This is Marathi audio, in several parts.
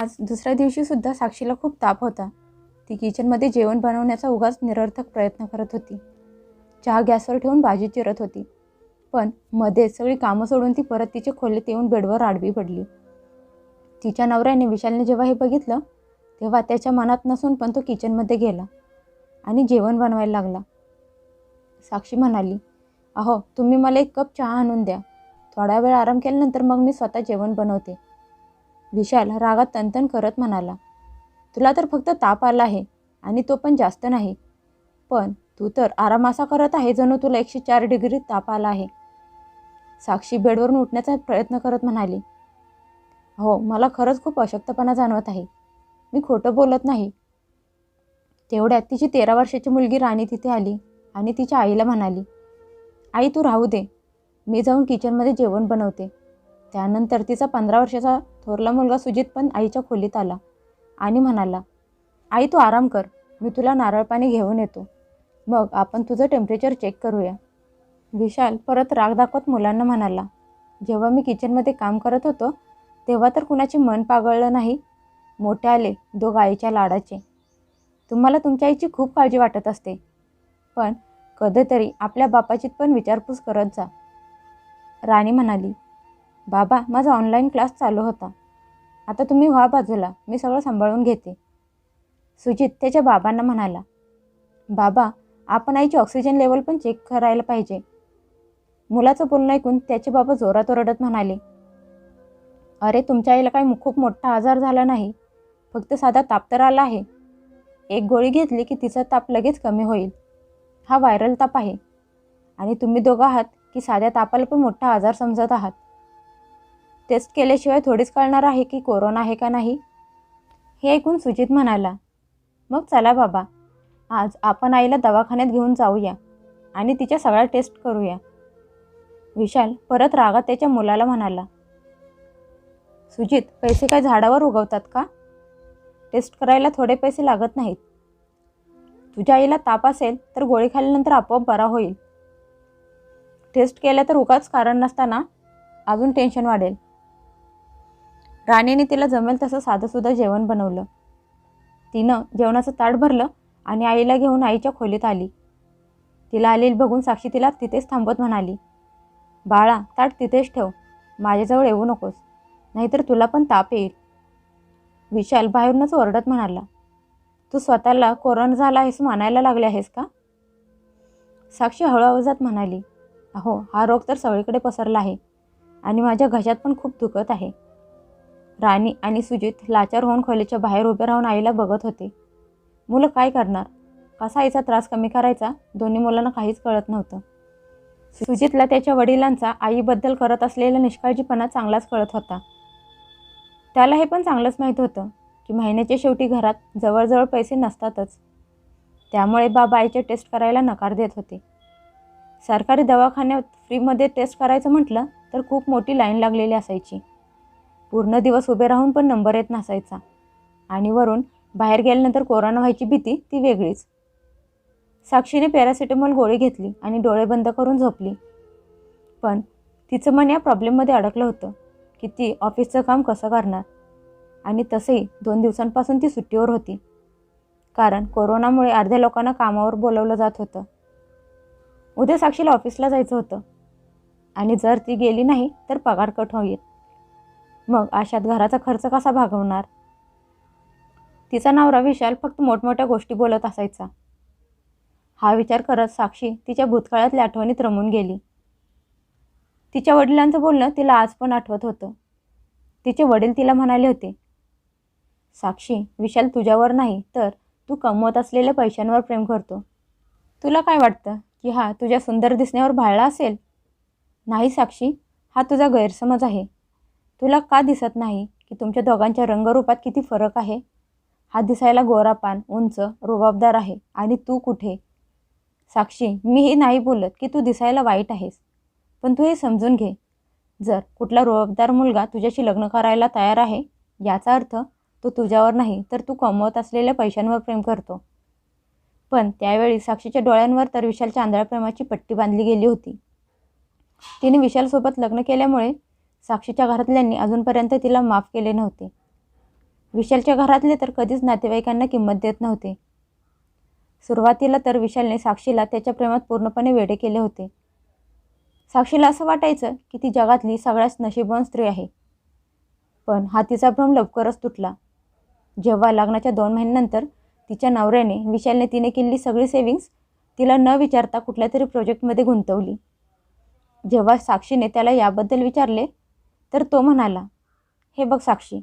आज दुसऱ्या दिवशीसुद्धा साक्षीला खूप ताप होता. ती किचनमध्ये जेवण बनवण्याचा उगाच निरर्थक प्रयत्न करत होती. चहा गॅसवर ठेवून भाजी चिरत होती. पण मध्येच सगळी कामं सोडून ती परत तिच्या खोलीत येऊन बेडवर आडवी पडली. तिच्या नवऱ्याने विशालने जेव्हा हे बघितलं तेव्हा त्याच्या मनात नसून पण तो किचनमध्ये गेला आणि जेवण बनवायला लागला. साक्षी म्हणाली अहो तुम्ही मला एक कप चहा आणून द्या. थोडा वेळ आराम केल्यानंतर मग मी स्वतः जेवण बनवते. विशाल रागात तनतन करत म्हणाला तुला तर फक्त ताप आला आहे आणि तो पण जास्त नाही. पण तू तर आराम असा करत आहे जणू तुला एकशे चार डिग्री ताप आला आहे. साक्षी बेडवरून उठण्याचा प्रयत्न करत म्हणाली हो मला खरंच खूप अशक्तपणा जाणवत आहे. मी खोटं बोलत नाही. तेवढ्यात तिची तेरा वर्षाची मुलगी राणी तिथे आली आणि तिच्या आईला म्हणाली आई तू राहू दे. मी जाऊन किचनमध्ये जेवण बनवते. त्यानंतर तिचा पंधरा वर्षाचा थोरला मुलगा सुजित पण आईच्या खोलीत आला आणि म्हणाला आई तू आराम कर मी तुला नारळ पाणी घेऊन येतो. मग आपण तुझं टेम्परेचर चेक करूया. विशाल परत राग दाखवत मुलांना म्हणाला जेव्हा मी किचनमध्ये काम करत होतो तेव्हा तर कुणाचे मन पागळलं नाही. मोठे आले दोघ आईच्या लाडाचे. तुम्हाला तुमच्या आईची खूप काळजी वाटत असते. पण कधीतरी आपल्या बापाची पण विचारपूस करत जा. राणी म्हणाली बाबा माझा ऑनलाईन क्लास चालू होता. आता तुम्ही व्हा बाजूला मी सगळं सांभाळून घेते. सुजित त्याच्या बाबांना म्हणाला बाबा आपण आईची ऑक्सिजन लेवल पण चेक करायला पाहिजे. मुलाचं बोलणं ऐकून त्याचे बाबा जोरात ओरडत म्हणाले अरे तुमच्या आईला काही खूप मोठा आजार झाला नाही. फक्त साधा ताप तर आला आहे. एक गोळी घेतली की तिचा ताप लगेच कमी होईल. हा व्हायरल ताप आहे. आणि तुम्ही दोघं आहात की साध्या तापाला पण मोठा आजार समजत आहात. टेस्ट केल्याशिवाय थोडीच कळणार आहे की कोरोना आहे का नाही? हे ऐकून सुजित म्हणाला मग चला बाबा आज आपण आईला दवाखान्यात घेऊन जाऊया आणि तिच्या सगळ्या टेस्ट करूया. विशाल परत रागात त्याच्या मुलाला म्हणाला सुजित पैसे काय झाडावर उगवतात का? टेस्ट करायला थोडे पैसे लागत नाहीत. तुझ्या आईला ताप असेल तर गोळी खाल्ल्यानंतर आपोआप बरा होईल. टेस्ट केलं तर उगाच कारण नसताना अजून टेन्शन वाढेल. राणीने तिला जमेल तसं साधंसुद्धा जेवण बनवलं. तिनं जेवणाचं ताट भरलं आणि आईला घेऊन आईच्या खोलीत आली. तिला आलेली बघून साक्षी तिला तिथेच थांबवत म्हणाली बाळा ताट तिथेच ठेव. माझ्याजवळ येऊ नकोस. नाहीतर तुला पण ताप येईल. विशाल बाहेरूनच ओरडत म्हणाला तू स्वतःला कोरोना झाला आहेस मानायला लागले आहेस का? साक्षी हळू आवाजात म्हणाली अहो हा रोग तर सगळीकडे पसरला आहे आणि माझ्या घशात पण खूप दुखत आहे. राणी आणि सुजित लाचार होऊन खोलीच्या बाहेर उभे राहून आईला बघत होते. मुलं काय करणार? कसा आईचा त्रास कमी करायचा? दोन्ही मुलांना काहीच कळत नव्हतं. सुजितला त्याच्या वडिलांचा आईबद्दल करत असलेला निष्काळजीपणा चांगलाच कळत होता. त्याला हे पण चांगलंच माहीत होतं की महिन्याच्या शेवटी घरात जवळजवळ पैसे नसतातच. त्यामुळे बाबा आईचे टेस्ट करायला नकार देत होते. सरकारी दवाखान्यात फ्रीमध्ये टेस्ट करायचं म्हटलं तर खूप मोठी लाईन लागलेली असायची. पूर्ण दिवस उभे राहून पण नंबर येत नसायचा. आणि वरून बाहेर गेल्यानंतर कोरोना व्हायची भीती ती वेगळीच. साक्षीने पॅरासिटेमॉल गोळी घेतली आणि डोळे बंद करून झोपली. पण तिचं मन या प्रॉब्लेममध्ये अडकलं होतं की ती ऑफिसचं काम कसं करणार? आणि तसंही दोन दिवसांपासून ती सुट्टीवर होती. कारण कोरोनामुळे अर्ध्या लोकांना कामावर बोलवलं जात होतं. उद्या साक्षीला ऑफिसला जायचं होतं. आणि जर ती गेली नाही तर पगार कट होईल. मग अशात घराचा खर्च कसा भागवणार? तिचा नवरा विशाल फक्त मोठमोठ्या गोष्टी बोलत असायचा. हा विचार करत साक्षी तिच्या भूतकाळातल्या आठवणीत रमून गेली. तिच्या वडिलांचं बोलणं तिला आज पण आठवत होतं. तिचे वडील तिला म्हणाले होते साक्षी विशाल तुझ्यावर नाही तर तू कमवत असलेल्या पैशांवर प्रेम करतो. तुला काय वाटतं की हा तुझ्या सुंदर दिसण्यावर भाळला असेल? नाही साक्षी हा तुझा गैरसमज आहे. तुला का दिसत नाही की तुमच्या दोघांच्या रंगरूपात किती फरक आहे? हा दिसायला गोरापान उंच रुबाबदार आहे. आणि तू कुठे? साक्षी मी हे नाही बोलत की तू दिसायला वाईट आहेस. पण तू हे समजून घे. जर कुठला रुबाबदार मुलगा तुझ्याशी लग्न करायला तयार आहे याचा अर्थ तो तुझ्यावर नाही तर तू कमवत असलेल्या पैशांवर प्रेम करतो. पण त्यावेळी साक्षीच्या डोळ्यांवर तर विशालच्या आंधळ्या प्रेमाची पट्टी बांधली गेली होती. तिने विशालसोबत लग्न केल्यामुळे साक्षीच्या घरातल्यांनी अजूनपर्यंत तिला माफ केले नव्हते. विशालच्या घरातले तर कधीच नातेवाईकांना किंमत देत नव्हते. सुरुवातीला तर विशालने साक्षीला त्याच्या प्रेमात पूर्णपणे वेडे केले होते. साक्षीला असं वाटायचं की ती जगातली सगळ्यात नशीबवान स्त्री आहे. पण हा तिचा भ्रम लवकरच तुटला. जेव्हा लग्नाच्या दोन महिन्यानंतर तिच्या नवऱ्याने विशालने तिने केलेली सगळी सेव्हिंग्स तिला न विचारता कुठल्या तरी प्रोजेक्टमध्ये गुंतवली. जेव्हा साक्षीने त्याला याबद्दल विचारले तर तो म्हणाला हे बघ साक्षी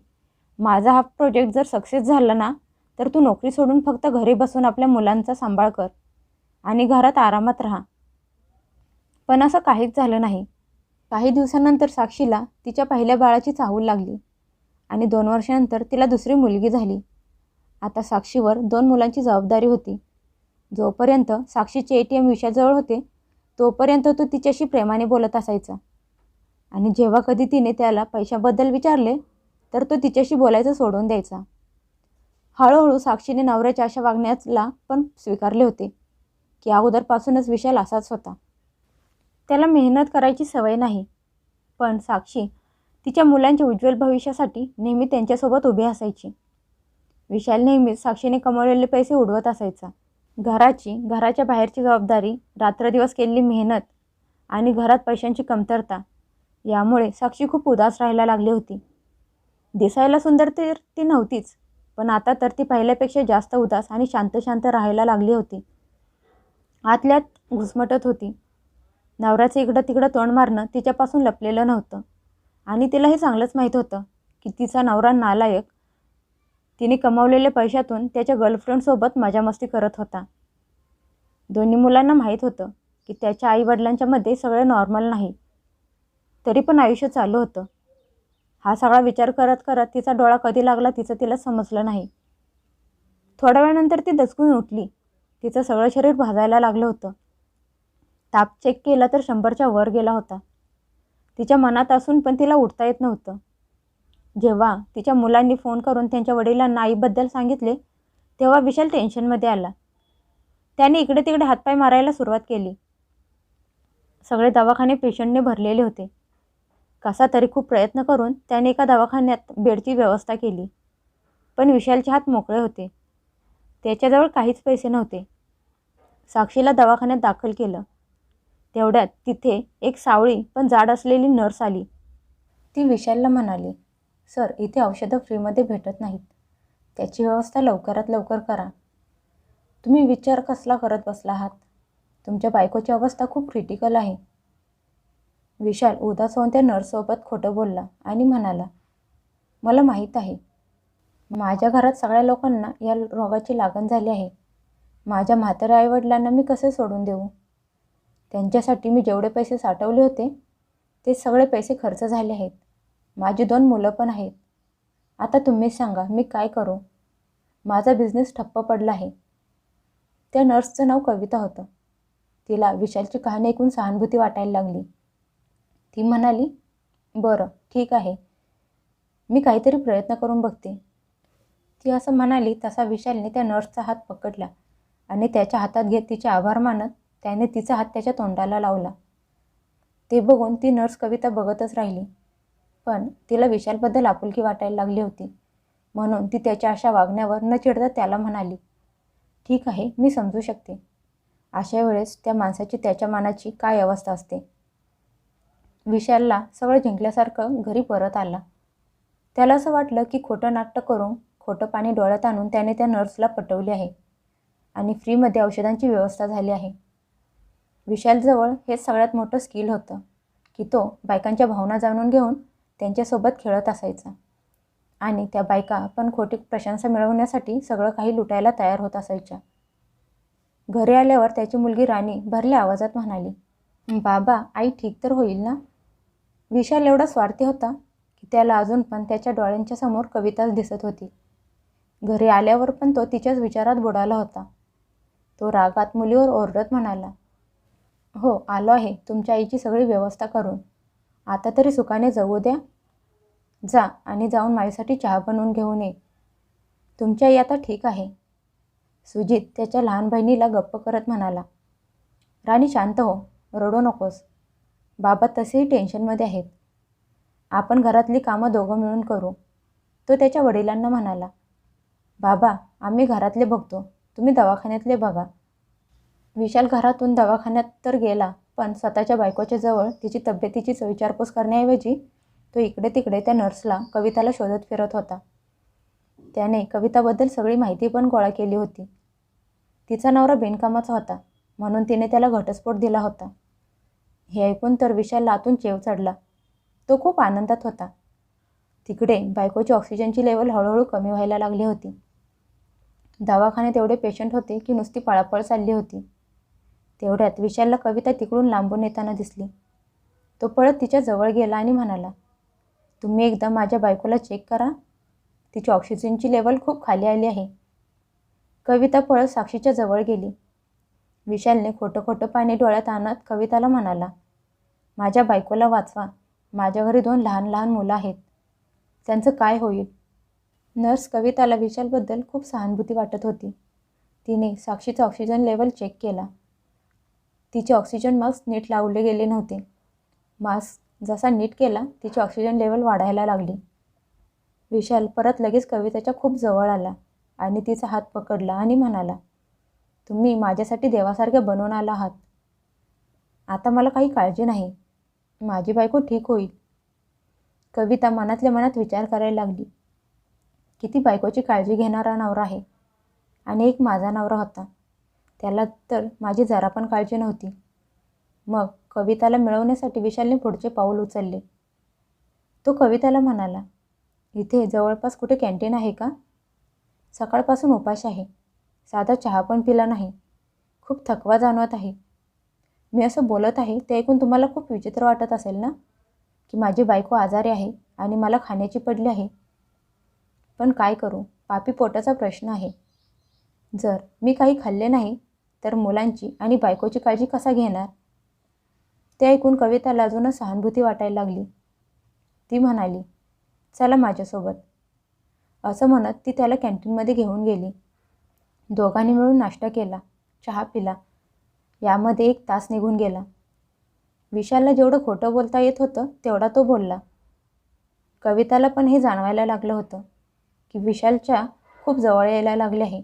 माझा हा प्रोजेक्ट जर सक्सेस झाला ना तर तू नोकरी सोडून फक्त घरी बसून आपल्या मुलांचा सांभाळ कर आणि घरात आरामात राहा. पण असं काहीच झालं नाही. काही दिवसानंतर साक्षीला तिच्या पहिल्या बाळाची चाहूल लागली आणि दोन वर्षानंतर तिला दुसरी मुलगी झाली. आता साक्षीवर दोन मुलांची जबाबदारी होती. जोपर्यंत साक्षीचे ए टी एम विषयाजवळ होते तोपर्यंत तो तिच्याशी प्रेमाने बोलत असायचा. आणि जेव्हा कधी तिने त्याला पैशाबद्दल विचारले तर तो तिच्याशी बोलायचं सोडून द्यायचा. हळूहळू साक्षीने नवऱ्याच्या अशा वागण्याला पण स्वीकारले होते की अगोदरपासूनच विशाल असाच होता. त्याला मेहनत करायची सवय नाही पण साक्षी तिच्या मुलांच्या उज्ज्वल भविष्यासाठी नेहमी त्यांच्यासोबत उभी असायची. विशाल नेहमीच साक्षीने कमवलेले पैसे उडवत असायचा. घराची घराच्या बाहेरची जबाबदारी रात्रदिवस केलेली मेहनत आणि घरात पैशांची कमतरता यामुळे साक्षी खूप उदास राहायला लागली होती. दिसायला सुंदर तर ती नव्हतीच पण आता तर ती पहिल्यापेक्षा जास्त उदास आणि शांत शांत राहायला लागली होती. आतल्यात घुसमटत होती. नवऱ्याचं इकडं तिकडं तोंड मारणं तिच्यापासून लपलेलं नव्हतं. आणि तिला हे चांगलंच माहीत होतं की तिचा नवरा नालायक तिने कमावलेल्या पैशातून त्याच्या गर्लफ्रेंडसोबत मजामस्ती करत होता. दोन्ही मुलांना माहीत होतं की त्याच्या आईवडिलांच्यामध्ये सगळं नॉर्मल नाही. तरी पण आयुष्य चालू होतं. हा सगळा विचार करत करत तिचा डोळा कधी लागला तिचं तिला समजलं नाही. थोड्या वेळानंतर ती दचकून उठली. तिचं सगळं शरीर भाजायला लागलं होतं. ताप चेक केला तर शंभरच्या वर गेला होता. तिच्या मनात असून पण तिला उठता येत नव्हतं. जेव्हा तिच्या मुलांनी फोन करून त्यांच्या वडिलांना आईबद्दल सांगितले तेव्हा विशाल टेन्शनमध्ये आला. त्याने इकडे तिकडे हातपाय मारायला सुरुवात केली. सगळे दवाखाने पेशंटने भरलेले होते. कसा तरी खूप प्रयत्न करून त्याने एका दवाखान्यात बेडची व्यवस्था केली. पण विशालचे हात मोकळे होते. त्याच्याजवळ काहीच पैसे नव्हते. साक्षीला दवाखान्यात दाखल केलं. तेवढ्यात तिथे एक सावळी पण जाड असलेली नर्स आली. ती विशालला म्हणाली सर इथे औषधं फ्रीमध्ये भेटत नाहीत. त्याची व्यवस्था लवकरात लवकर करा. तुम्ही विचार कसला करत बसला आहात? तुमच्या बायकोची अवस्था खूप क्रिटिकल आहे. विशाल उदास होऊन त्या नर्ससोबत खोटं बोलला आणि म्हणाला मला माहीत आहे माझ्या घरात सगळ्या लोकांना या रोगाची लागण झाली आहे. माझ्या म्हाताऱ्या आईवडिलांना मी कसे सोडून देऊ? त्यांच्यासाठी मी जेवढे पैसे साठवले होते ते सगळे पैसे खर्च झाले आहेत. माझी दोन मुलं पण आहेत. आता तुम्हीच सांगा मी काय करू? माझा बिझनेस ठप्प पडला आहे. त्या नर्सचं नाव कविता होतं. तिला विशालची कहाणी ऐकून सहानुभूती वाटायला लागली. ती म्हणाली बरं ठीक आहे. मी काहीतरी प्रयत्न करून बघते. ती असं म्हणाली तसा विशालने त्या नर्सचा हात पकडला आणि त्याच्या हातात घेत तिचे आभार मानत त्याने तिचा हात त्याच्या तोंडाला लावला. ते बघून ती नर्स कविता बघतच राहिली. पण तिला विशालबद्दल आपुलकी वाटायला लागली होती. म्हणून ती त्याच्या अशा वागण्यावर न चिडता त्याला म्हणाली ठीक आहे मी समजू शकते. अशा वेळेस त्या माणसाची त्याच्या मनाची काय अवस्था असते? विशालला सगळं जिंकल्यासारखं घरी परत आला. त्याला असं वाटलं की खोटं नाट्य करून खोटं पाणी डोळ्यात आणून त्याने त्या नर्सला पटवली आहे आणि फ्रीमध्ये औषधांची व्यवस्था झाली आहे. विशालजवळ हे सगळ्यात मोठं स्किल होतं की तो बायकांच्या भावना जाणून घेऊन त्यांच्यासोबत खेळत असायचा आणि त्या बायका पण खोटी प्रशंसा मिळवण्यासाठी सगळं काही लुटायला तयार होत असायच्या. घरी आल्यावर त्याची मुलगी राणी भरल्या आवाजात म्हणाली बाबा आई ठीक तर होईल ना? विशाल एवढा स्वार्थी होता की त्याला अजून पण त्याच्या डोळ्यांच्या समोर कविताच दिसत होती. घरी आल्यावर पण तो तिच्याच विचारात बुडाला होता. तो रागात मुलीवर ओरडत म्हणाला हो आलो आहे. तुमच्या आईची सगळी व्यवस्था करून. आता तरी सुखाने जगू द्या. जा आणि जाऊन माझ्यासाठी चहा बनवून घेऊन ये. तुमची आई आता ठीक आहे. सुजित त्याच्या लहान बहिणीला गप्प करत म्हणाला राणी शांत हो. रडू नकोस. बाबा तसेही टेन्शनमध्ये आहेत. आपण घरातली कामं दोघं मिळून करू. तो त्याच्या वडिलांना म्हणाला बाबा आम्ही घरातले बघतो. तुम्ही दवाखान्यातले बघा. विशाल घरातून दवाखान्यात तर गेला पण स्वतःच्या बायकोच्या जवळ तिची तब्येतीची विचारपूस करण्याऐवजी तो इकडे तिकडे त्या नर्सला कविताला शोधत फिरत होता. त्याने कविताबद्दल सगळी माहिती पण गोळा केली होती. तिचा नवरा बिनकामाचा होता म्हणून तिने त्याला घटस्फोट दिला होता. हे ऐकून तर विशालला आतून चेव चढला. तो खूप आनंदात होता. तिकडे बायकोची ऑक्सिजनची लेवल हळूहळू कमी व्हायला लागली होती. दवाखान्यात एवढे पेशंट होते की नुसती पळापळ चालली होती. तेवढ्यात विशालला कविता तिकडून लांबून येताना दिसली. तो पळत तिच्या जवळ गेला आणि म्हणाला तुम्ही एकदा माझ्या बायकोला चेक करा. तिची ऑक्सिजनची लेवल खूप खाली आली आहे. कविता पळत साक्षीच्या जवळ गेली. विशालने खोटं खोटं पाणी डोळ्यात आणत कविताला म्हणाला माझ्या बायकोला वाचवा. माझ्या घरी दोन लहान लहान मुलं आहेत. त्यांचं काय होईल? नर्स कविताला विशालबद्दल खूप सहानुभूती वाटत होती. तिने साक्षीचा ऑक्सिजन लेवल चेक केला. तिचे ऑक्सिजन मास्क नीट लावले गेले नव्हते. मास्क जसा नीट केला तिची ऑक्सिजन लेवल वाढायला लागली. विशाल परत लगेच कविताच्या खूप जवळ आला आणि तिचा हात पकडला आणि म्हणाला तुम्ही माझ्यासाठी देवासारखे बनवून आला आहात. आता मला काही काळजी नाही. माझी बायको ठीक होईल. कविता मनातल्या मनात विचार करायला लागली. किती बायकोची काळजी घेणारा नवरा आहे. आणि एक माझा नवरा होता. त्याला तर माझी जरा पण काळजी नव्हती. मग कविताला मिळवण्यासाठी विशालने पुढचे पाऊल उचलले. तो कविताला म्हणाला इथे जवळपास कुठे कॅन्टीन आहे का? सकाळपासून उपाश आहे. साधा चहा पण पिला नाही. खूप थकवा जाणवत आहे. मी असं बोलत आहे ते ऐकून तुम्हाला खूप विचित्र वाटत असेल ना? की माझी बायको आजारी आहे आणि मला खाण्याची पडली आहे. पण काय करू? पापी पोटाचा प्रश्न आहे. जर मी काही खाल्ले नाही तर मुलांची आणि बायकोची काळजी कसा घेणार? ते ऐकून कविताला अजूनच सहानुभूती वाटायला लागली. ती म्हणाली चला माझ्यासोबत. असं म्हणत ती त्याला कॅन्टीनमध्ये घेऊन गेली. दोघांनी मिळून नाश्ता केला चहा पिला. यामध्ये एक तास निघून गेला. विशालला जेवढं खोटं बोलता येत होतं तेवढा तो बोलला. कविताला पण हे जाणवायला लागलं होतं की विशालच्या खूप जवळ यायला लागले आहे.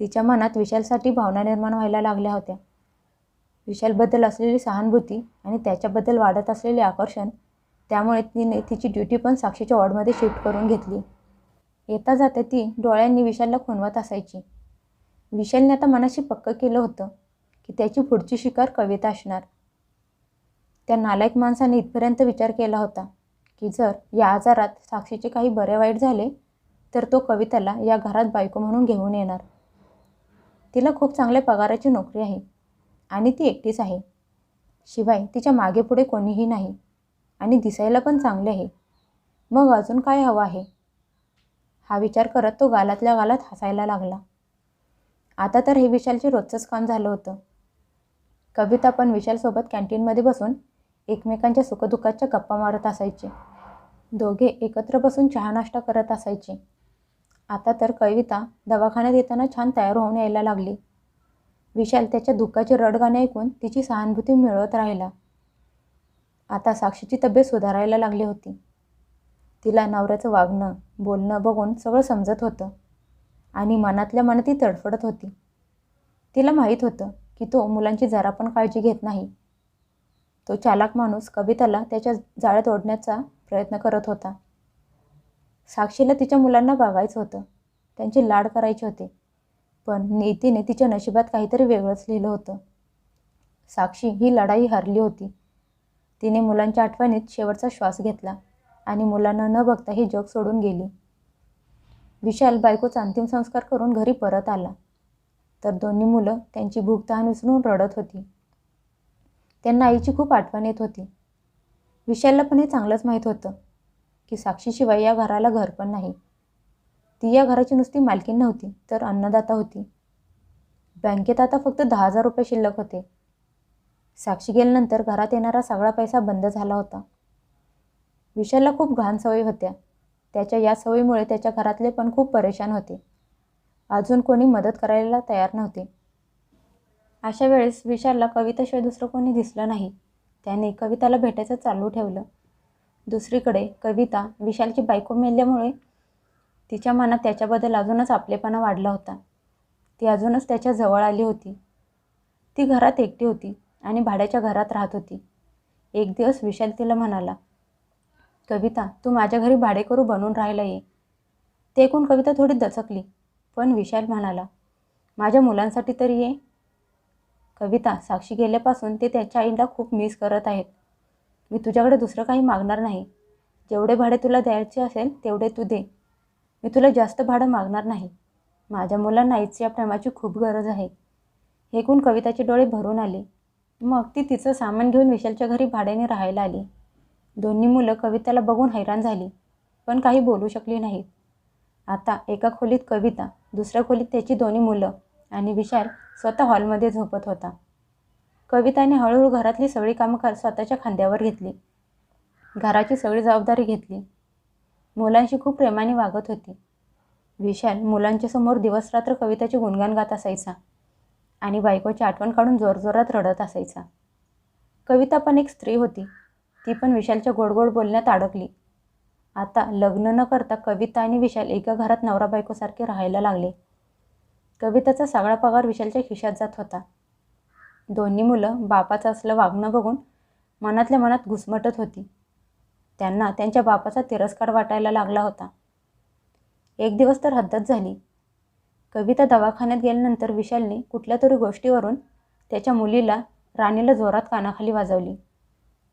तिच्या मनात विशालसाठी भावना निर्माण व्हायला लागल्या होत्या. विशालबद्दल असलेली सहानुभूती आणि त्याच्याबद्दल वाढत असलेले आकर्षण त्यामुळे तिने तिची ड्युटी पण साक्षीच्या वॉर्डमध्ये शिफ्ट करून घेतली. येता जाता ती डोळ्यांनी विशालला खुणवत असायची. विशालने आता मनाशी पक्क केलं होतं की त्याची पुढची शिकार कविता असणार. त्या नालायक माणसाने इथपर्यंत विचार केला होता की जर या आजारात साक्षीचे काही बरे वाईट झाले तर तो कविताला या घरात बायको म्हणून घेऊन येणार. तिला खूप चांगल्या पगाराची नोकरी आहे आणि ती एकटीच आहे. शिवाय तिच्यामागे पुढे कोणीही नाही आणि दिसायला पण चांगले आहे. मग अजून काय हवं आहे? हा विचार करत तो गालातल्या गालात हसायला लागला. आता तर हे विशालचे रोजचंच काम झालं होतं. कविता पण विशालसोबत कॅन्टीनमध्ये बसून एकमेकांच्या सुखदुःखाच्या गप्पा मारत असायचे. दोघे एकत्र बसून चहा नाश्ता करत असायचे. आता तर कविता दवाखान्यात येताना छान तयार होऊन यायला लागली. विशाल त्याच्या दुःखाचे रडगाणे ऐकून तिची सहानुभूती मिळवत राहिला. आता साक्षीची तब्येत सुधारायला लागली होती. तिला नवऱ्याचं वागणं बोलणं बघून सगळं समजत होतं. आणि मनातल्या मनात ती तडफडत होती. तिला माहीत होतं की तो मुलांची जरा पण काळजी घेत नाही. तो चालाक माणूस कविताला त्याच्या जाळ्यात ओढण्याचा प्रयत्न करत होता. साक्षीला तिच्या मुलांना बघायचं होतं. त्यांचे लाड करायचे होते. पण नीतीने तिच्या नशिबात काहीतरी वेगळंच लिहिलं होतं. साक्षी ही लढाई हरली होती. तिने मुलांच्या आठवणीत शेवटचा श्वास घेतला. आणि मुलांना न बघता ही जग सोडून गेली. विशाल बायकोचा अंतिम संस्कार करून घरी परत आला. तर दोन्ही मुलं त्यांची भूक तहान विसरून रडत होती. त्यांना आईची खूप आठवण येत होती. विशालला पण हे चांगलंच माहीत होतं की साक्षीशिवाय या घराला घर पण नाही. ती या घराची नुसती मालकी नव्हती तर अन्नदाता होती. बँकेत आता फक्त दहा हजार रुपये शिल्लक होते. साक्षी गेल्यानंतर घरात येणारा सगळा पैसा बंद झाला होता. विशालला खूप घाण सवयी होत्या. त्याच्या या सवयीमुळे त्याच्या घरातले पण खूप परेशान होते. अजून कोणी मदत करायला तयार नव्हते. अशा वेळेस विशालला कविताशिवाय दुसरं कोणी दिसलं नाही. त्याने कविताला भेटायचं चालू ठेवलं. दुसरीकडे कविता विशालची बायको मेल्यामुळे तिच्या मनात त्याच्याबद्दल अजूनच आपलेपणा वाढला होता. ती अजूनच त्याच्याजवळ आली होती. ती घरात एकटी होती आणि भाड्याच्या घरात राहत होती. एक दिवस विशाल तिला म्हणाला कविता तू माझ्या घरी भाडेकरू बनून राहायला ये ते ऐकून कविता थोडी दचकली पण विशाल म्हणाला माझ्या मुलांसाठी तरी ये. कविता साक्षी गेल्यापासून ते त्याच्या आईला खूप मिस करत आहेत. मी तुझ्याकडे दुसरं काही मागणार नाही. जेवढे भाडे तुला द्यायचे असेल तेवढे तू दे. मी तुला जास्त भाडं मागणार नाही. माझ्या मुलांना आईच्या प्रेमाची खूप गरज आहे. हे ऐकून कविताचे डोळे भरून आले. मग ती तिचं सामान घेऊन विशालच्या घरी भाड्याने राहायला आली. दोन्ही मुलं कविताला बघून हैराण झाली. पण काही बोलू शकली नाहीत. आता एका खोलीत कविता दुसऱ्या खोलीत त्याची दोन्ही मुलं आणि विशाल स्वतः हॉलमध्ये झोपत होता. कविताने हळूहळू घरातली सगळी कामं कर स्वतःच्या खांद्यावर घेतली. घराची सगळी जबाबदारी घेतली. मुलांशी खूप प्रेमाने वागत होती. विशाल मुलांच्या समोर दिवसरात्र कविताचे गुणगान गात असायचा आणि बायकोची आठवण काढून जोरजोरात रडत असायचा. कविता पण एक स्त्री होती. ती पण विशालच्या गोडगोड बोलण्यात अडकली. आता लग्न न करता कविता आणि विशाल एका घरात नवरा बायकोसारखे राहायला लागले. कविताचा सगळा पगार विशालच्या खिशात जात होता. दोन्ही मुलं बापाचं असलं वागणं बघून मनातल्या मनात घुसमटत होती. त्यांना त्यांच्या बापाचा तिरस्कार वाटायला लागला होता. एक दिवस तर हद्दच झाली. कविता दवाखान्यात गेल्यानंतर विशालने कुठल्या तरी गोष्टीवरून त्याच्या मुलीला राणीला जोरात कानाखाली वाजवली.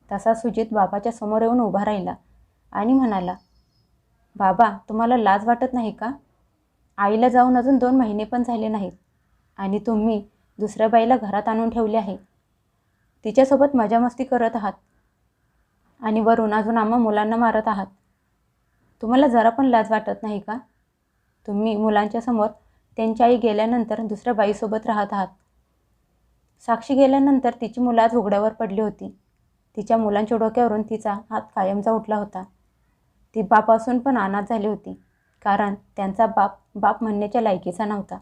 तसा सुजित बाबाच्या समोर येऊन उभा राहिला आणि म्हणाला बाबा तुम्हाला लाज वाटत नाही का? आईला जाऊन अजून दोन महिने पण झाले नाहीत आणि तुम्ही दुसऱ्या बाईला घरात आणून ठेवले आहे. तिच्यासोबत मजामस्ती करत आहात आणि वरून अजून आम्हा मुलांना मारत आहात. तुम्हाला जरा पण लाज वाटत नाही का? तुम्ही मुलांच्या समोर त्यांची आई गेल्यानंतर दुसऱ्या बाईसोबत राहत आहात. साक्षी गेल्यानंतर तिची मुलं आज उघड्यावर पडली होती. तिच्या मुलांच्या डोक्यावरून तिचा हात कायमचा उठला होता. ती बापासून पण अनाथ झाली होती कारण त्यांचा बाप बाप म्हणण्याच्या लायकीचा नव्हता.